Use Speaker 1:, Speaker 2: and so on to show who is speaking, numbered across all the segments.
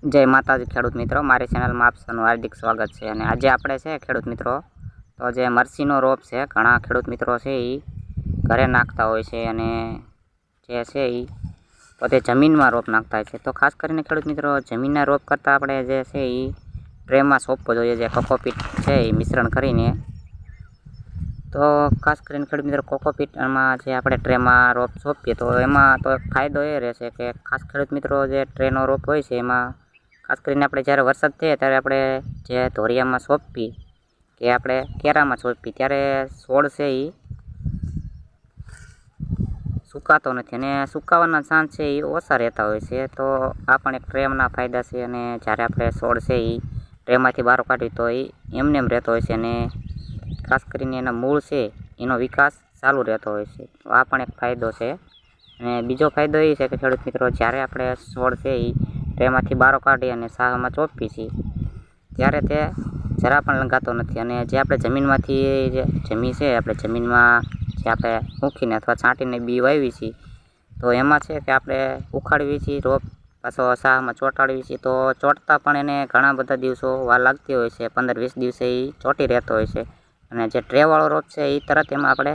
Speaker 1: જય માતાજી, ખેડૂત મિત્રો. મારી ચેનલમાં આપ સૌનું હાર્દિક સ્વાગત છે. અને આજે આપણે છે, ખેડૂત મિત્રો, તો જે મરસીનો રોપ છે, ઘણા ખેડૂત મિત્રો છે એ ઘરે નાખતા હોય છે અને જે છે એ પોતે જમીનમાં રોપ નાખતા હોય છે. તો ખાસ કરીને ખેડૂત મિત્રો, જમીનના રોપ કરતાં આપણે જે છે એ ટ્રેમાં સોંપવો જોઈએ, જે કોકોપીટ છે એ મિશ્રણ કરીને. તો ખાસ કરીને ખેડૂત મિત્રો, કોકોપીટમાં જે આપણે ટ્રેમાં રોપ સોંપીએ તો એમાં તો ફાયદો એ રહેશે કે ખાસ ખેડૂત મિત્રો, જે ટ્રેનો રોપ હોય છે, એમાં ખાસ કરીને આપણે જ્યારે વરસાદ થાય ત્યારે આપણે જે ધોરિયામાં સોંપી કે આપણે કેરામાં સોંપી, ત્યારે છોડ છે એ સુકાતો નથી અને સુકાવાના ચાન્સ છે એ ઓછા રહેતા હોય છે. તો આ પણ એક ટ્રેમના ફાયદા છે અને જ્યારે આપણે છોડ છે એ ટ્રેમાંથી બહાર કાઢવી તો એ એમને એમ રહેતો હોય છે અને ખાસ કરીને એના મૂળ છે એનો વિકાસ ચાલુ રહેતો હોય છે. તો આ પણ એક ફાયદો છે. અને બીજો ફાયદો એ છે કે ખેડૂત મિત્રો, જ્યારે આપણે છોડ છે એ તેમાંથી બારો કાઢી અને સાહમાં ચોપી છીએ ત્યારે તે જરા પણ લંઘાતો નથી અને જે આપણે જમીનમાંથી જે જમી છે, આપણે જમીનમાં જે આપણે મૂકીને અથવા છાંટીને બી વાવી છીએ તો એમાં છે કે આપણે ઉખાડવી છીએ રોપ પાછો સાહમાં ચોંટાડવી છીએ તો ચોંટતા પણ એને ઘણા બધા દિવસો વાર લાગતી હોય છે, પંદર વીસ દિવસે એ ચોંટી રહેતો હોય છે. અને જે ટ્રેવાળો રોપ છે એ તરત એમાં આપણે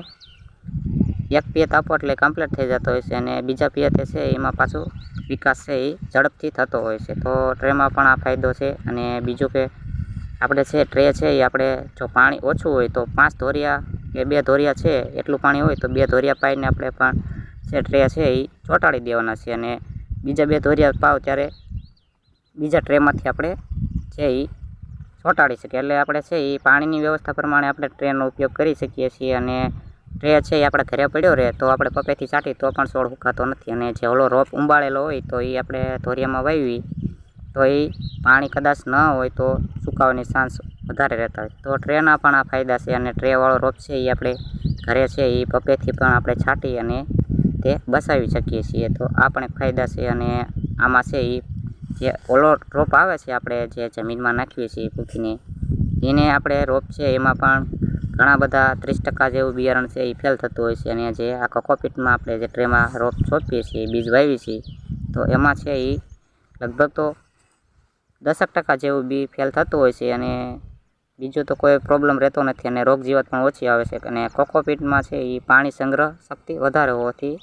Speaker 1: એક પિયત આપો એટલે કમ્પ્લીટ થઈ જતો હોય છે અને બીજા પિયતે છે, એમાં પાછું વિકાસ છે એ ઝડપથી થતો હોય છે. તો ટ્રેમાં પણ આ ફાયદો છે અને બીજું કે આપણે છે ટ્રે છે એ આપણે જો પાણી ઓછું હોય તો પાંચ ધોરિયા કે બે ધોરિયા છે એટલું પાણી હોય તો બે ધોરિયા પાઈને આપણે પણ છે ટ્રે છે એ ચોંટાડી દેવાના છે અને બીજા બે ધોરિયા પાવ ત્યારે બીજા ટ્રેમાંથી આપણે છે એ ચોંટાડી શકીએ. એટલે આપણે છે એ પાણીની વ્યવસ્થા પ્રમાણે આપણે ટ્રેનનો ઉપયોગ કરી શકીએ છીએ અને ટ્રે છે એ આપણે ઘરે પડ્યો રહે, તો આપણે પપેથી ચાટી તો પણ છોડ સુકાતો નથી. અને જે ઓલો રોપ ઉંબાળેલો હોય, તો એ આપણે ધોરિયામાં વાવી તો એ પાણી કદાચ ન હોય, તો સુકાવાની ચાન્સ વધારે રહેતા હોય. તો ટ્રેના પણ આ ફાયદા છે, અને ટ્રેવાળો રોપ છે એ આપણે ઘરે છે એ પપેથી પણ આપણે છાંટી અને તે બસાવી શકીએ છીએ. તો આ પણ ફાયદા છે, અને આમાં છે એ જે ઓલો રોપ આવે છે, આપણે જે જમીનમાં નાખીએ છીએ ભૂખીને, એને આપણે રોપ છે, એમાં પણ ઘણા બધા ત્રીસ ટકા જેવું બિયારણ છે એ ફેલ થતું હોય છે. અને જે આ કોકોપીટમાં આપણે જે ટ્રેમાં રોપ સોંપીએ છીએ, બીજ વાવીએ છીએ, તો એમાં છે એ લગભગ તો દસક ટકા જેવું બી ફેલ થતું હોય છે. અને બીજો તો કોઈ પ્રોબ્લેમ રહેતો નથી અને રોગ જીવાત પણ ઓછી આવે છે. અને કોકોપીટમાં છે એ પાણી સંગ્રહ શક્તિ વધારે હોવાથી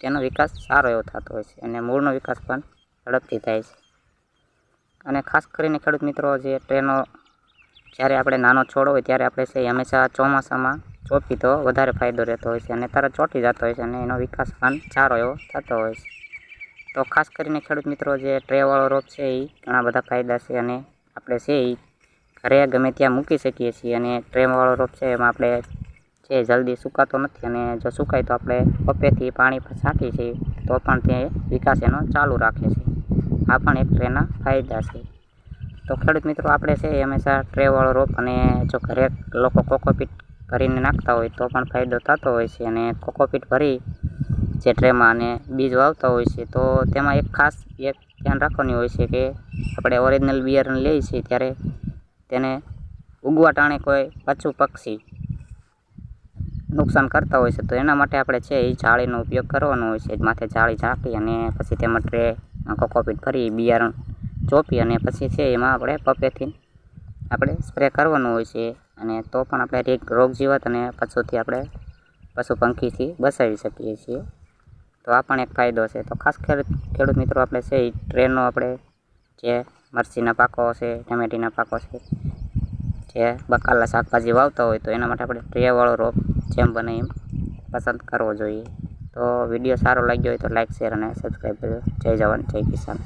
Speaker 1: તેનો વિકાસ સારો એવો થતો હોય છે. અને મૂળનો વિકાસ પણ ઝડપથી થાય છે. અને ખાસ કરીને ખેડૂત મિત્રો, જે ટ્રેનો જ્યારે આપણે નાનો છોડ હોય ત્યારે આપણે છે હંમેશા ચોમાસામાં ચોપી તો વધારે ફાયદો રહેતો હોય છે અને તરત ચોંટી જતો હોય છે અને એનો વિકાસ પણ સારો એવો થતો હોય છે. તો ખાસ કરીને ખેડૂત મિત્રો જે ટ્રેવાળો રોપ છે એ ઘણા બધા ફાયદા છે અને આપણે છે એ ઘરે ગમે ત્યાં મૂકી શકીએ છીએ અને ટ્રેવાળો રોપ છે એમાં આપણે છે જલ્દી સુકાતો નથી અને જો સુકાય તો આપણે પપ્પેથી પાણી છાંટીએ છીએ તો પણ તે વિકાસ એનો ચાલુ રાખે છે. આ પણ એક ટ્રેના ફાયદા છે. તો ખેડૂત મિત્રો, આપણે છે હંમેશા ટ્રેવાળો રોપ અને જો ઘરે લોકો કોકોપીટ ભરીને નાખતા હોય તો પણ ફાયદો થતો હોય છે. અને કોકોપીટ ભરી જે ટ્રેમાં અને બીજ વાવતા હોય છે, તો તેમાં એક ખાસ એક ધ્યાન રાખવાની હોય છે કે આપણે ઓરિજિનલ બિયારણ લઈએ છીએ ત્યારે તેને ઉગવા ટાણે કોઈ પશુ પક્ષી નુકસાન કરતા હોય છે. તો એના માટે આપણે છે એ જાળીનો ઉપયોગ કરવાનો હોય છે. માથે જાળી ઝાંકી અને પછી તેમાં ટ્રે કોકોપીટ ભરી, બિયારણ ચોપી અને પછી છે એમાં આપણે પપેથી આપણે સ્પ્રે કરવાનું હોય છે અને તો પણ આપણે રોગ જીવાત અને પશુથી આપણે પશુ પંખીથી બચાવી શકીએ છીએ. તો આ પણ એક ફાયદો છે. તો ખાસ ખેડૂત મિત્રો, આપણે છે એ ટ્રેનનો આપણે જે મરચીના પાકો છે, ટમેટીના પાકો છે, જે બકાલા શાકભાજી વાવતા હોય તો એના માટે આપણે ટ્રેવાળો રોપ જેમ બને એમ પસંદ કરવો જોઈએ. તો વીડિયો સારો લાગ્યો હોય તો લાઇક શેર અને સબસ્ક્રાઈબ કરજો. જય જવાન, જય કિસાન.